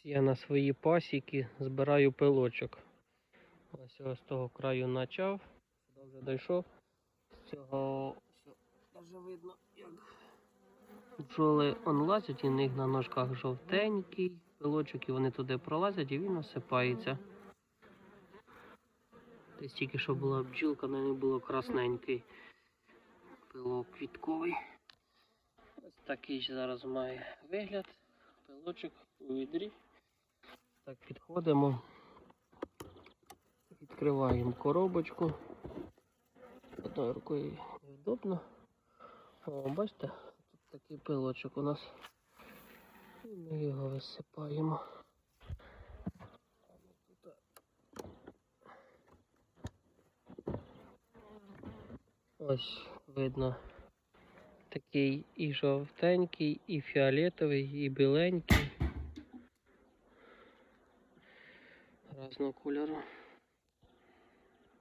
Ось я на свої пасіки збираю пилочок. Ось з того краю почав, сюди вже дійшов. З цього все, видно, як бджоли лазять, і в них на ножках жовтенький пилочок, і вони туди пролазять і він осипається. Десь тільки що була бджілка, на ній було красненький пилок квітковий. Ось такий зараз має вигляд. Пилочок у відрі. Так, підходимо. Відкриваємо коробочку. Одною рукою невдобно. О, бачите, тут такий пилочок у нас. І ми його висипаємо. Ось видно такий і жовтенький, і фіолетовий, і біленький. Разного кольору.